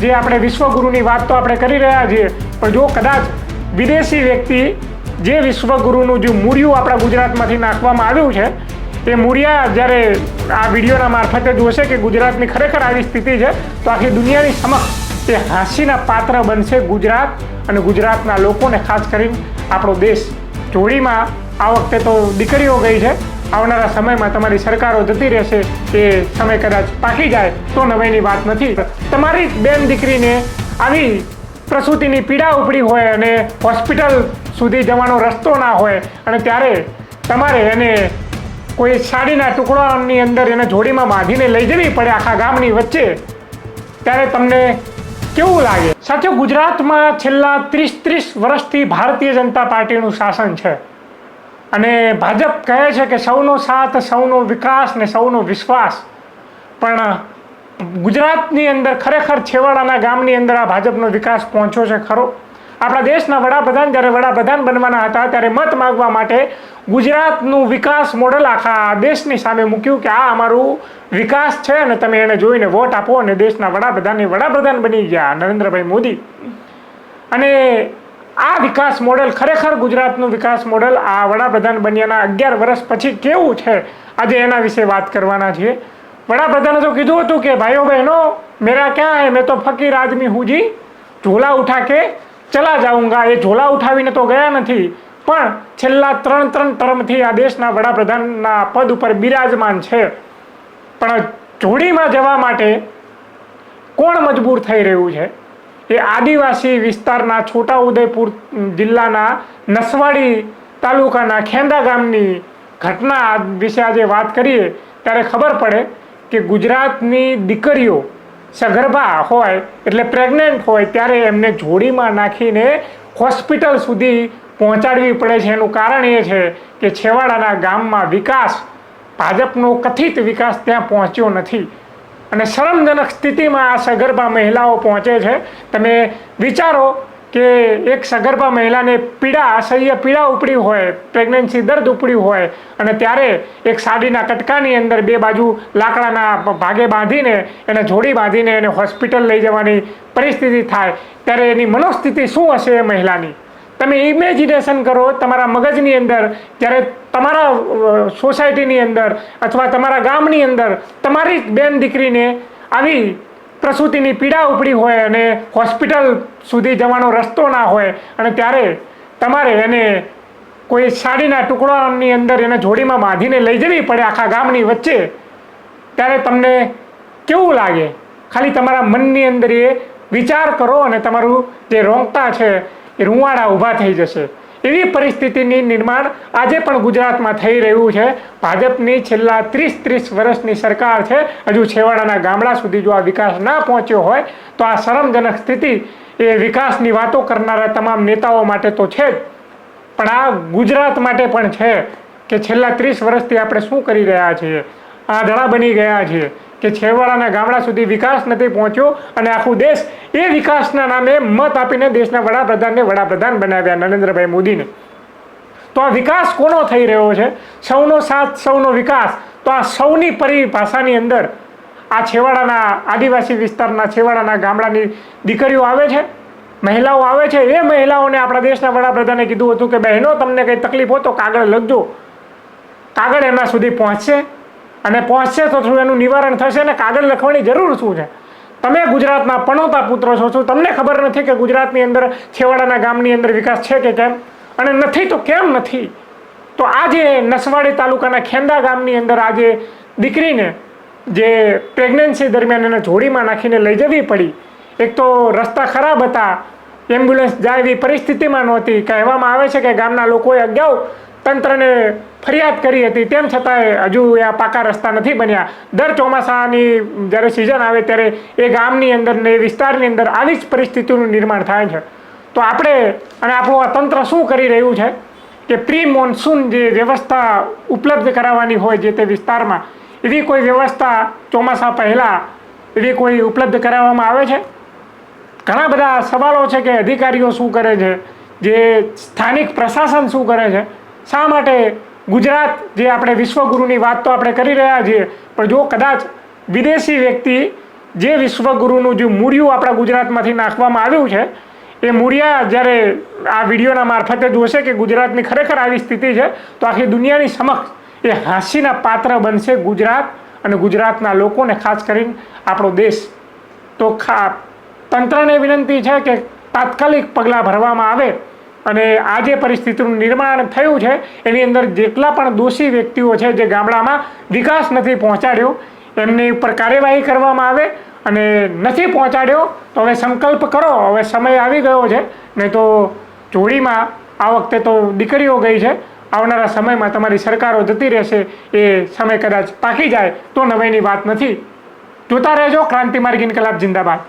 જે આપણે વિશ્વગુરુની વાત તો આપણે કરી રહ્યા છીએ, પણ જો કદાચ વિદેશી વ્યક્તિ જે વિશ્વગુરુનું જે મૂળિયું આપણા ગુજરાતમાંથી નાખવામાં આવ્યું છે, એ મૂળિયા જ્યારે આ વિડીયોના મારફતે જોશે કે ગુજરાતની ખરેખર આવી સ્થિતિ છે, તો આખી દુનિયાની સમક્ષ એ હાંસીના પાત્ર બનશે ગુજરાત અને ગુજરાતના લોકોને ખાસ કરીને આપણો દેશ. જોડીમાં આ વખતે તો દીકરીઓ ગઈ છે આવનારા સમયમાં તમારી સરકારો જતી રહેશે એ સમય કદાચ પાકી જાય તો નવાઈની વાત નથી. તમારી બેન દીકરીને આવી પ્રસૂતિની પીડા ઉપડી હોય અને હોસ્પિટલ સુધી જવાનો રસ્તો ના હોય અને ત્યારે તમારે એને કોઈ સાડીના ટુકડાની અંદર એને જોડીમાં બાંધીને લઈ જવી પડે આખા ગામની વચ્ચે, ત્યારે તમને કેવું લાગે? સાથીઓ, ગુજરાતમાં છેલ્લા ત્રીસ ત્રીસ વર્ષથી ભારતીય જનતા પાર્ટીનું શાસન છે. અને ભાજપ કહે છે કે સૌનો સાથ, સૌનો વિકાસ ને સૌનો વિશ્વાસ. પણ ગુજરાતની અંદર ખરેખર છેવાડાના ગામની અંદર આ ભાજપનો વિકાસ પહોંચ્યો છે ખરો? આપણા દેશના વડાપ્રધાન જ્યારે વડાપ્રધાન બનવાના હતા ત્યારે મત માગવા માટે ગુજરાતનું વિકાસ મોડલ આખા દેશની સામે મૂક્યું કે આ અમારું વિકાસ છે અને તમે એને જોઈને વોટ આપો અને દેશના વડાપ્રધાનની વડાપ્રધાન બની ગયા નરેન્દ્રભાઈ મોદી. અને આ વિકાસ મોડેલ ખરેખર ગુજરાતનું વિકાસ મોડેલ આ વડાપ્રધાન બન્યાના અગિયાર વર્ષ પછી કેવું છે? આજે એના વિશે વાત કરવાના છીએ. વડાપ્રધાને તો કીધું હતું કે, ભાઈઓ બહેનો, મેરા ક્યાં હે? મેં તો ફકીર આદમી હું જી. ઝોલા ઉઠા કે? ચલા જાઉંગા. એ ઝોલા ઉઠાવીને તો ગયા નથી. પણ છેલ્લા ત્રણ ત્રણ ટર્મથી આ દેશના વડાપ્રધાનના પદ ઉપર બિરાજમાન છે. પણ જોડીમાં જવા માટે કોણ મજબૂર થઈ રહ્યું છે? એ આદિવાસી વિસ્તારના છોટાઉદેપુર જિલ્લાના નસવાડી તાલુકાના ખેંદા ગામની ઘટના વિશે આજે વાત કરીએ ત્યારે ખબર પડે કે ગુજરાતની દીકરીઓ સગર્ભા હોય એટલે પ્રેગ્નન્ટ હોય ત્યારે એમને જોડીમાં નાખીને હોસ્પિટલ સુધી પહોંચાડવી પડે છે. એનું કારણ એ છે કે છેવાડાના ગામમાં વિકાસ, ભાજપનો કથિત વિકાસ ત્યાં પહોંચ્યો નથી. અને શરમજનક સ્થિતિમાં આ સગર્ભા મહિલાઓ પહોંચે છે. તમે વિચારો કે એક સગર્ભા મહિલાને પીડા, અસહ્ય પીડા ઉપડી હોય, પ્રેગ્નન્સી દર્દ ઉપડ્યું હોય અને ત્યારે એક સાડીના કટકાની અંદર બે બાજુ લાકડાના ભાગે બાંધીને, એને જોડી બાંધીને એને હોસ્પિટલ લઈ જવાની પરિસ્થિતિ થાય, ત્યારે એની મનોસ્થિતિ શું હશે એ મહિલાની? તમે ઇમેજિનેશન કરો, તમારા મગજની અંદર, જ્યારે તમારા સોસાયટીની અંદર અથવા તમારા ગામની અંદર તમારી બેન દીકરીને આવી પ્રસૂતિની પીડા ઉપડી હોય અને હોસ્પિટલ સુધી જવાનો રસ્તો ના હોય અને ત્યારે તમારે એને કોઈ સાડીના ટુકડાની અંદર એને જોડીમાં બાંધીને લઈ જવી પડે આખા ગામની વચ્ચે, ત્યારે તમને કેવું લાગે? ખાલી તમારા મનની અંદર એ વિચાર કરો અને તમારું જે રોંગતા છે એ રૂંવાડા ઊભા થઈ જશે. એવી પરિસ્થિતિની નિર્માણ આજે પણ ગુજરાતમાં થઈ રહ્યું છે. ભાજપની છેલ્લા ત્રીસ ત્રીસ વર્ષની સરકાર છે. હજુ છેવાડાના ગામડા સુધી જો આ વિકાસ ના પહોંચ્યો હોય, તો આ શરમજનક સ્થિતિ એ વિકાસની વાતો કરનારા તમામ નેતાઓ માટે તો છે જ. પણ આ ગુજરાત માટે પણ છે કે છેલ્લા ત્રીસ વર્ષથી આપણે શું કરી રહ્યા છીએ? આંધળા બની ગયા છીએ. કે છેવાડાના ગામડા સુધી વિકાસ નથી પહોંચ્યો અને આખું દેશ એ વિકાસના નામે મત આપીને દેશના વડાપ્રધાનને વડાપ્રધાન બનાવ્યા નરેન્દ્રભાઈ મોદીને. તો આ વિકાસ કોનો થઈ રહ્યો છે? સૌનો સાથ, સૌનો વિકાસ. તો આ સૌની પરિભાષાની અંદર આ છેવાડાના આદિવાસી વિસ્તારના છેવાડાના ગામડાની દીકરીઓ આવે છે? મહિલાઓ આવે છે? એ મહિલાઓને આપણા દેશના વડાપ્રધાને કીધું હતું કે, બહેનો, તમને કંઈ તકલીફ હોય તો કાગળ લખજો. કાગળ એમના સુધી પહોંચશે. અને પહોંચશે તો શું એનું નિવારણ થશે ને કાગળ લખવાની જરૂર શું છે? તમે ગુજરાતના પણોતા પુત્રો છો, શું તમને ખબર નથી કે ગુજરાતની અંદર છેવાડાના ગામની અંદર વિકાસ છે કે કેમ? અને નથી તો કેમ નથી? તો આજે નસવાડી તાલુકાના ખેંદા ગામની અંદર આજે દીકરીને જે પ્રેગ્નન્સી દરમિયાન એને જોડીમાં નાખીને લઈ જવી પડી. એક તો રસ્તા ખરાબ હતા, એમ્બ્યુલન્સ જાય એવી પરિસ્થિતિમાં નહોતી. કહેવામાં આવે છે કે ગામના લોકોએ અગાઉ તંત્રને ફરિયાદ કરી હતી. તેમ છતાંય હજુ આ પાકા રસ્તા નથી બન્યા. દર ચોમાસાની જ્યારે સિઝન આવે ત્યારે એ ગામની અંદર ને એ વિસ્તારની અંદર આવી જ પરિસ્થિતિનું નિર્માણ થાય છે. તો આપણે અને આપણું આ તંત્ર શું કરી રહ્યું છે? કે પ્રી મોન્સૂન જે વ્યવસ્થા ઉપલબ્ધ કરાવવાની હોય જે તે વિસ્તારમાં, એવી કોઈ વ્યવસ્થા ચોમાસા પહેલાં એવી કોઈ ઉપલબ્ધ કરાવવામાં આવે છે? ઘણા બધા સવાલો છે કે અધિકારીઓ શું કરે છે? જે સ્થાનિક પ્રશાસન શું કરે છે? શા માટે ગુજરાત જે આપણે વિશ્વગુરુની વાત તો આપણે કરી રહ્યા છીએ, પણ જો કદાચ વિદેશી વ્યક્તિ જે વિશ્વગુરુનું જે મૂળિયું આપણા ગુજરાતમાંથી નાખવામાં આવ્યું છે, એ મૂળિયા જ્યારે આ વિડીયોના મારફતે જોશે કે ગુજરાતની ખરેખર આવી સ્થિતિ છે, તો આખી દુનિયાની સમક્ષ એ હાસ્યના પાત્ર બનશે ગુજરાત અને ગુજરાતના લોકોને ખાસ કરીને આપણો દેશ. તો ખા, તંત્રને વિનંતી છે કે તાત્કાલિક પગલાં ભરવામાં આવે અને આ જે પરિસ્થિતિનું નિર્માણ થયું છે, એની અંદર જેટલા પણ દોષી વ્યક્તિઓ છે જે ગામડામાં વિકાસ નથી પહોંચાડ્યો, એમની ઉપર કાર્યવાહી કરવામાં આવે અને નથી પહોંચાડ્યો, તો હવે સંકલ્પ કરો, હવે સમય આવી ગયો છે, નહીં તો જોડીમાં આ વખતે તો દીકરીઓ ગઈ છે, આવનારા સમયમાં તમારી સરકારો જતી રહેશે, એ સમય કદાચ પાકી જાય, તો નવાઈની વાત નથી. જોતા રહેજો, ક્રાંતિ માર્ગ ઇન્કલાબ જિંદાબાદ.